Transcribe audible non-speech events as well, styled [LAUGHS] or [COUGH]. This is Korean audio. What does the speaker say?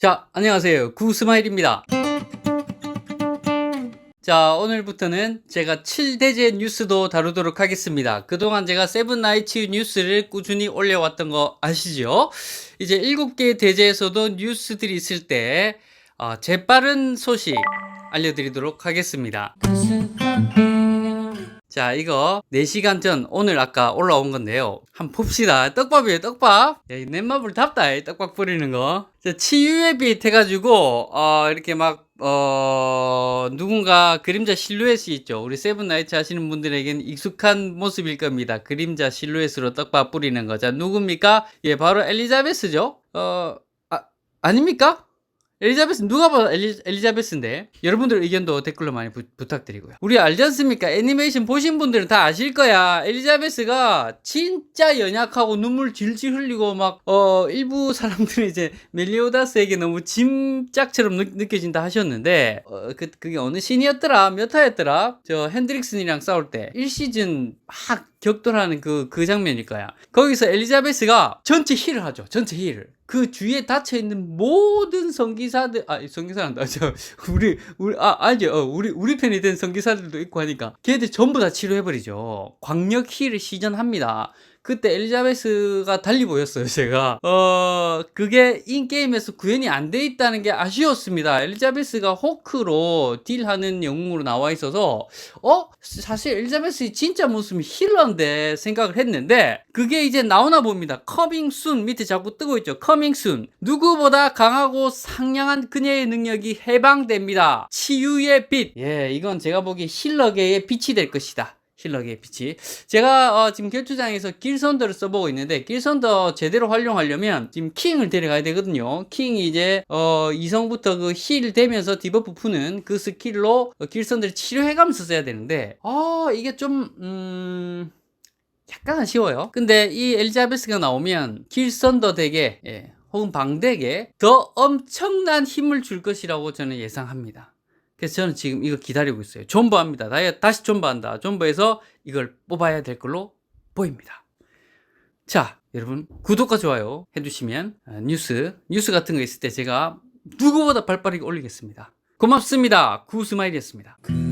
자, 안녕하세요. 구스마일입니다. 자, 오늘부터는 제가 7대제 뉴스도 다루도록 하겠습니다. 그동안 제가 세븐나이츠 뉴스를 꾸준히 올려왔던 거 아시죠? 이제 7개 대제에서도 뉴스들이 있을 때, 어, 재빠른 소식 알려드리도록 하겠습니다. 자, 이거 4시간 전 오늘 아까 올라온 건데요. 한번 봅시다. 떡밥이에요, 떡밥. 야, 이 넷마블 답다, 이 떡밥 뿌리는 거. 자, 치유에 비해가지고, 어, 이렇게 막, 어, 누군가 그림자 실루엣이 있죠. 우리 세븐나이츠 하시는 분들에게는 익숙한 모습일 겁니다. 그림자 실루엣으로 떡밥 뿌리는 거. 자, 누굽니까? 예, 바로 엘리자베스죠? 어, 아, 아닙니까? 엘리자베스 누가 봐도 엘리, 엘리자베스인데 여러분들 의견도 댓글로 많이 부, 부탁드리고요. 우리 알지 않습니까? 애니메이션 보신 분들은 다 아실 거야. 엘리자베스가 진짜 연약하고 눈물 질질 흘리고 막 어 일부 사람들이 이제 멜리오다스에게 너무 짐짝처럼 느, 느껴진다 하셨는데 어, 그, 그게 어느 신이었더라? 몇 화였더라? 저 핸드릭슨이랑 싸울 때 1시즌 막 격돌하는 그, 그 장면일 거야. 거기서 엘리자베스가 전체 힐을 하죠. 전체 힐을. 그 주위에 닫혀있는 모든 성기사들, 아, 성기사란다. [LAUGHS] 저, 우리, 우리, 아, 알죠. 어, 우리, 우리 편이 된 성기사들도 있고 하니까. 걔들 전부 다 치료해버리죠. 광역 힐을 시전합니다. 그때 엘리자베스가 달리 보였어요, 제가. 어, 그게 인게임에서 구현이 안 돼 있다는 게 아쉬웠습니다. 엘리자베스가 호크로 딜하는 영웅으로 나와 있어서, 어? 사실 엘리자베스 진짜 모습이 힐러인데 생각을 했는데, 그게 이제 나오나 봅니다. 커밍 순 밑에 자꾸 뜨고 있죠. 커밍 순. 누구보다 강하고 상냥한 그녀의 능력이 해방됩니다. 치유의 빛. 예, 이건 제가 보기에 힐러계의 빛이 될 것이다. 힐러계의 빛이. 제가 어, 지금 결투장에서 길선더를 써보고 있는데 길선더 제대로 활용하려면 지금 킹을 데려가야 되거든요. 킹이 이제 어, 이성부터 그 힐 되면서 디버프 푸는 그 스킬로 어, 길선더를 치료해가면서 써야 되는데 아 이게 좀 음... 약간 아쉬워요. 근데 이 엘리자베스가 나오면 길선더 덱에 예, 혹은 방덱에 더 엄청난 힘을 줄 것이라고 저는 예상합니다. 그래서 저는 지금 이거 기다리고 있어요. 존버합니다. 다시 존버한다. 존버해서 이걸 뽑아야 될 걸로 보입니다. 자, 여러분 구독과 좋아요 해주시면 아, 뉴스 뉴스 같은 거 있을 때 제가 누구보다 발빠르게 올리겠습니다. 고맙습니다. 구스마일이었습니다. 그